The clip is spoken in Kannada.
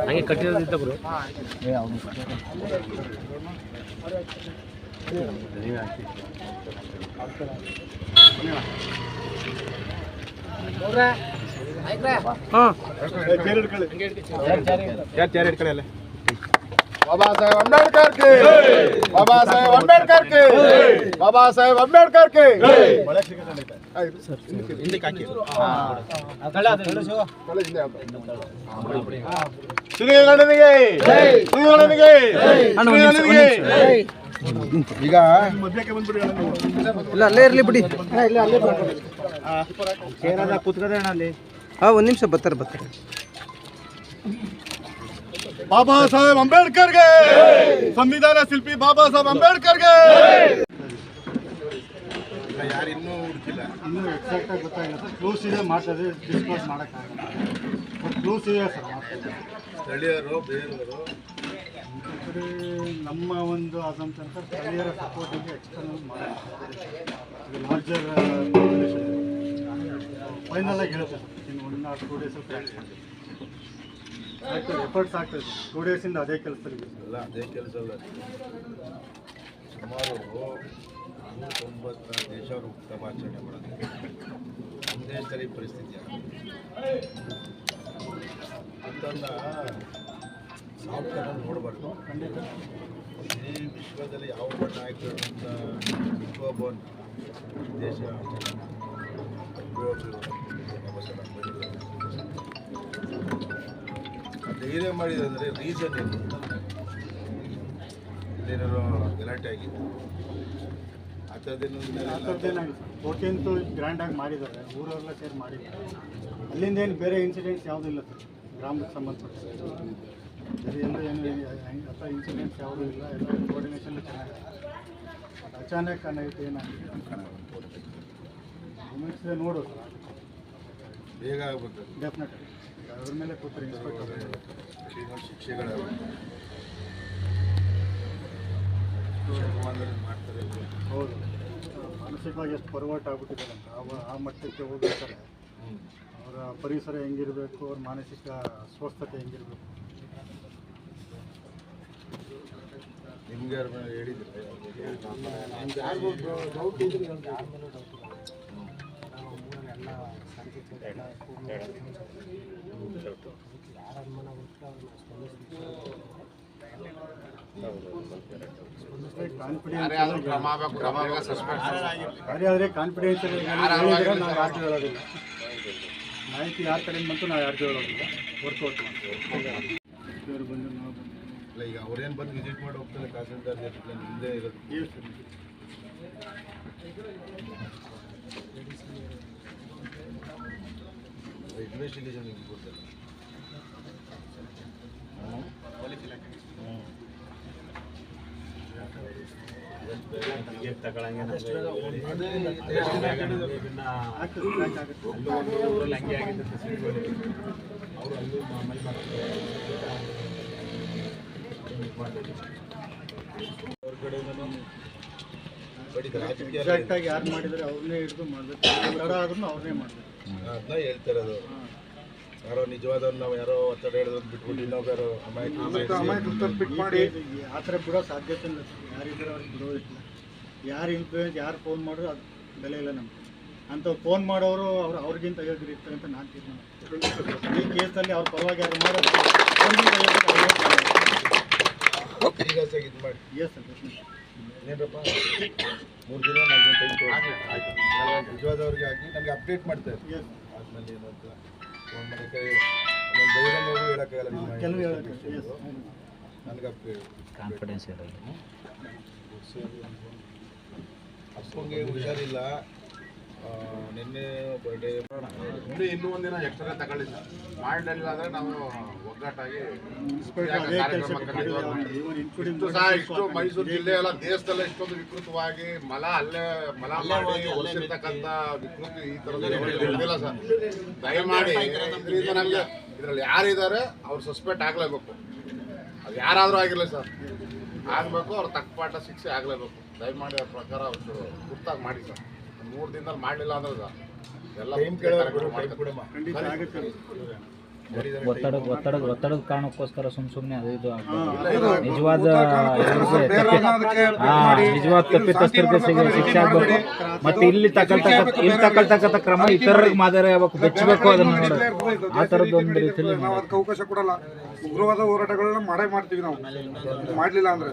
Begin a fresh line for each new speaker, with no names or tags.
ಹಂಗೆ ಕಟ್ಟಿರೋದಿದ್ದ ಬ್ರೋ
ಹಾಂ. ಸಾಹೇಬ್ ಅಂಬೇಡ್ಕರ್ ಕೆ ಬಾಬಾ ಸಾಹೇಬ್ ಅಂಬೇಡ್ಕರ್ ಕೆ ಬಾಬಾ ಸಾಹೇಬ್ ಅಂಬೇಡ್ಕರ್ ಕೆ साहेब अम्बेडकर के। ಅಣ್ಣನಿಗೆ ಈಗ
ಇಲ್ಲ ಅಲ್ಲೇ ಇರಲಿ ಬಿಡಿ. ಹಾಂ ಒಂದು ನಿಮಿಷ ಬರ್ತಾರೆ ಬರ್ತಾರೆ.
ಬಾಬಾ ಸಾಹೇಬ್ ಅಂಬೇಡ್ಕರ್ಗೆ. ಸಂವಿಧಾನ ಶಿಲ್ಪಿ ಬಾಬಾ ಸಾಹೇಬ್ ಅಂಬೇಡ್ಕರ್ಗೆ. ಯಾರು ಇನ್ನೂ ಹುಡುಕಿಲ್ಲ.
ಇನ್ನೂ ಎಕ್ಸಾಕ್ಟ್ ಆಗಿ ಗೊತ್ತಾಗಿಲ್ಲ. ಸರ್ ಕ್ಲೂಸ್ ಇದೆ ಮಾತಾಡಿ ಡಿಸ್ಕಸ್ ಮಾಡೋಕ್ಕಾಗಲ್ಲ. ಬಟ್ ಕ್ಲೂಸ್ ಇದೆ ಸರ್ ಮಾಡ್ತದೆ
ಸ್ಥಳೀಯರು ಬೇರೆಯವರು?
ಕಡೆ ನಮ್ಮ ಒಂದು ಆದಂತ ಸ್ಥಳೀಯರ ಸಪೋರ್ಟಿಗೆ ಎಕ್ಸ್ಟರ್ನಲ್ ಮಾಡಿ ಲಾರ್ಜರ್ ಫೈನಲ್ ಆಗಿ ಹೇಳುತ್ತೆ ಸರ್. ಇನ್ನು ಒನ್ ಆರ್ ಟೂ ಡೇಸ್ ಆಗ್ತದೆ ಎಫರ್ಟ್ಸ್ ಆಗ್ತದೆ ಟೂ ಡೇಸಿಂದ ಅದೇ ಕೆಲಸದಲ್ಲಿ
ಅಲ್ಲ ಅದೇ ಕೆಲಸ ಅಲ್ಲ ಸುಮಾರು ತೊಂಬತ್ತ ದೇಶವರು ಹುಟ್ಟುಹಬ್ಬಾಚರಣೆ ಮಾಡೋದು ನಮ್ಮ ದೇಶದಲ್ಲಿ ಈ ಪರಿಸ್ಥಿತಿ ಅಂತಂದ ಸಾಫ್ಟ್ ನೋಡಬಾರ್ದು
ಖಂಡಿತ
ಇಡೀ ವಿಶ್ವದಲ್ಲಿ ಯಾವ ಒಬ್ಬ ನಾಯಕರು ಅಂತ ಹುಟ್ಟುಹಬ್ಬವನ್ನು ದೇಶ ಹುಟ್ಟುಹಬ್ಬ ಧೈರ್ಯ ಮಾಡಿದಂದರೆ ರೀಸನ್ ಏನು? ಇಲ್ಲೇನಾರು ಗಲಾಟೆ ಆಗಿತ್ತು?
ಫೋರ್ಟೀನ್ತು ಗ್ರ್ಯಾಂಡಾಗಿ ಮಾಡಿದ್ದಾರೆ. ಊರವರೆಲ್ಲ ಸೇರಿ ಮಾಡಿದ್ದಾರೆ. ಅಲ್ಲಿಂದ ಏನು ಬೇರೆ ಇನ್ಸಿಡೆಂಟ್ಸ್ ಯಾವುದೂ ಇಲ್ಲ ಸರ್. ಗ್ರಾಮಕ್ಕೆ ಸಂಬಂಧಪಟ್ಟ ಬೇರೆ ಎಲ್ಲ ಏನು ಅಂಥ ಇನ್ಸಿಡೆಂಟ್ಸ್ ಯಾವುದೂ ಇಲ್ಲ. ಎಲ್ಲ ಕೋರ್ಡಿನೇಷನ್ ಚೆನ್ನಾಗಿದೆ. ಅಚಾನಕ್ ಅನ್ನೋದು ಏನಾಗಿದೆ ನೋಡು ಸರ್.
ಬೇಗ ಆಗ್ಬೇಕು
ಡೆಫಿನೆಟ್ ಅದ್ರ ಮೇಲೆ ಕೂತ್ರೆ ಇನ್ಸ್ಪೆಕ್ಟರ್
ಕಠಿಣ ಶಿಕ್ಷೆಗಳಾಗಬೇಕು ಮಾಡ್ತಾರೆ
ಹೌದು ಮಾನಸಿಕವಾಗಿ ಎಷ್ಟು ಪರ್ವಟ್ ಆಗ್ಬಿಟ್ಟಿದ್ದಾರೆ ಅಂತ ಅವ ಆ ಮಟ್ಟಕ್ಕೆ ಹೋಗ್ಬೇಕಾರೆ ಅವರ ಪರಿಸರ ಹೆಂಗಿರಬೇಕು ಅವ್ರ ಮಾನಸಿಕ ಅಸ್ವಸ್ಥತೆ ಹೆಂಗಿರಬೇಕು
ನಿಮ್ಗೆ ಯಾರ ಹೇಳಿದ್ರೆ
ಕಾರ್ಯ ಆದರೆ ಕಾನ್ಫಿಡೆನ್ಷಿಯಲ್ ನಾವು ಯಾರಿಗೂ ಹೇಳೋದಿಲ್ಲ ಮಾಹಿತಿ ಯಾರ ಕಡೆಯಿಂದ ಬಂತು ನಾವು ಯಾರು ಹೇಳೋದಿಲ್ಲ ವರ್ಕೌಟ್ ಮಾಡ್ತೀವಿ ಬಂದು ನಾವು
ಈಗ ಅವ್ರೇನು ಬಂದು ವಿಸಿಟ್ ಮಾಡಿ ಹೋಗ್ತಾರೆ ತಹಸೀಲ್ದಾರ್ ಹಿಂದೆ ಇರೋದು
ಏನು ಸರ್
ಇನ್ವೆಸ್ಟಿಗೇಷನ್
ಆಗಿ ಯಾರು ಮಾಡಿದರೆ ಅವ್ರನ್ನೇ ಹಿಡಿದು ಮಾಡಬೇಕು. ಆದ್ರೂ ಅವ್ರನ್ನೇ ಮಾಡಬೇಕು.
ಅದನ್ನ ಹೇಳ್ತಿರೋದು ಯಾರೋ ನಿಜವಾದವ್ರು ನಾವು ಯಾರೋ ಒತ್ತಡ ಹೇಳೋದು ಬಿಟ್ಬಿಟ್ಟು ಇನ್ನೊಬ್ಬ ಯಾರೋ ಅಮಾಯಕ ಮಾಡಿ.
ಆ ಥರ ಬಿಡೋ ಸಾಧ್ಯತೆ ಇಲ್ಲ ಯಾರಿದ್ದಾರೆ ಅವ್ರಿಗೆ ಇಲ್ಲ ಯಾರು ಇನ್ಫ್ಲೂಯೆನ್ಸ್ ಯಾರು ಫೋನ್ ಮಾಡೋದು ಅದು ಬೆಲೆ ಇಲ್ಲ ನಮ್ಗೆ. ಅಂತ ಫೋನ್ ಮಾಡೋರು ಅವ್ರು ಅವ್ರಿಗಿಂತ ಹೇಳಿದ್ರು ಇರ್ತಾರೆ ಅಂತ ನಾನು ತೀರ್ಮಾನ ಈ ಕೇಸಲ್ಲಿ ಅವ್ರ ಪರವಾಗಿ ಯಾರು ಮಾಡೋದು
ಸೀರಿಯಸ್ ಇದು ಮಾಡಿ
ಎಸ್ ಸರ್
ಇನ್ನೇನಪ್ಪ ಮೂರು ದಿನ ನಾಲ್ಕು ದಿನ ಟೈಮ್ ಆಯ್ತು ನಿಜವಾದವ್ರಿಗೆ ಆಗಿ ನಮಗೆ ಅಪ್ಡೇಟ್ ಮಾಡ್ತಾರೆ
ಎಸ್
ಆದ್ಮೇಲೆ ಏನಂತ ಫೋನ್ ಮಾಡೋಕ್ಕೆ ಒಂದೊಂದು ಧೈರ್ಯ ನೋವು ಹೇಳೋಕ್ಕಾಗಲ್ಲ
ಕೆಲವು
ನನಗೆ ಅಪ್ಡೇಟ್
ಕಾನ್ಫಿಡೆನ್ಸ್ ಇರಲ್ಲ
ಅಪ್ಪಂಗೆ ಹುಷಾರಿಲ್ಲ. ನಿನ್ನೆ ಬರ್ಡೇ
ಇನ್ನೂ ಇನ್ನೂ ಒಂದಿನ ಎಕ್ಸ್ಟ್ರಾ ತಗೊಳ್ಳಿ ಸರ್. ಮಾಡಲಿಲ್ಲ ಅಂದ್ರೆ ನಾವು ಒಗ್ಗಟ್ಟಾಗಿ ಇಷ್ಟು ಸಹ ಇಷ್ಟು ಮೈಸೂರು ಜಿಲ್ಲೆ ಎಲ್ಲ ದೇಶದಲ್ಲ ಇಷ್ಟೊಂದು ವಿಕೃತವಾಗಿ ಮಲ ಅಲ್ಲೇ ಮಲ ಮಾಡಿ ಹೊಲಿಸಿರ್ತಕ್ಕಂಥ ವಿಕೃತಿ ಈ ಥರದ ನಡೆದಿಲ್ಲ ಸರ್. ದಯಮಾಡಿ ಇದರಿಂದ ನಮಗೆ ಇದರಲ್ಲಿ ಯಾರಿದ್ದಾರೆ ಅವ್ರು ಸಸ್ಪೆಕ್ಟ್ ಆಗಲೇಬೇಕು. ಅದು ಯಾರಾದರೂ ಆಗಿರಲಿ ಸರ್. ಆಗಬೇಕು ಅವ್ರ ತಕ್ಕಪಾಠ ಶಿಕ್ಷೆ ಆಗಲೇಬೇಕು. ದಯಮಾಡಿ ಅವ್ರ ಪ್ರಕಾರ ಅವರು ಗುರ್ತಾಗಿ ಮಾಡಿ ಸರ್. ಮೂರು ದಿನದಲ್ಲಿ ಮಾಡಲಿಲ್ಲ ಅಂದ್ರೆ ಎಲ್ಲ
ಆಗುತ್ತೆ.
ಒತ್ತಡ ಒತ್ತಡದ ಒತ್ತಡದ ಕಾರಣಕ್ಕೋಸ್ಕರ ಸುಮ್ ಸುಮ್ಮನೆ ಅದು ಇದು ನಿಜವಾದ ನಿಜವಾದ ತಪ್ಪಿತಸ್ಥರಿಗೆ ಶಿಕ್ಷೆ ಆಗ್ಬೇಕು. ಮತ್ತೆ ಇಲ್ಲಿ ತಗೊಳ್ತಕ್ಕ ಇಲ್ಲಿ ತಗೊಳ್ತಕ್ಕಂಥ ಕ್ರಮ ಇತರರಿಗೆ ಮಾದರಿ ಆಗ್ಬೇಕು ಬೆಚ್ಚಬೇಕು ಅದನ್ನ ನೋಡಿ ಆ ತರದ ಒಂದು ರೀತಿಯಲ್ಲಿ
ನಾವು ಅದಕ್ಕೆ ಅವಕಾಶ ಕೊಡಲ್ಲ ಉಗ್ರವಾದ ಹೋರಾಟಗಳನ್ನ ಮಾಡೇ ಮಾಡ್ತೀವಿ ನಾವು. ಮಾಡ್ಲಿಲ್ಲ ಅಂದ್ರೆ.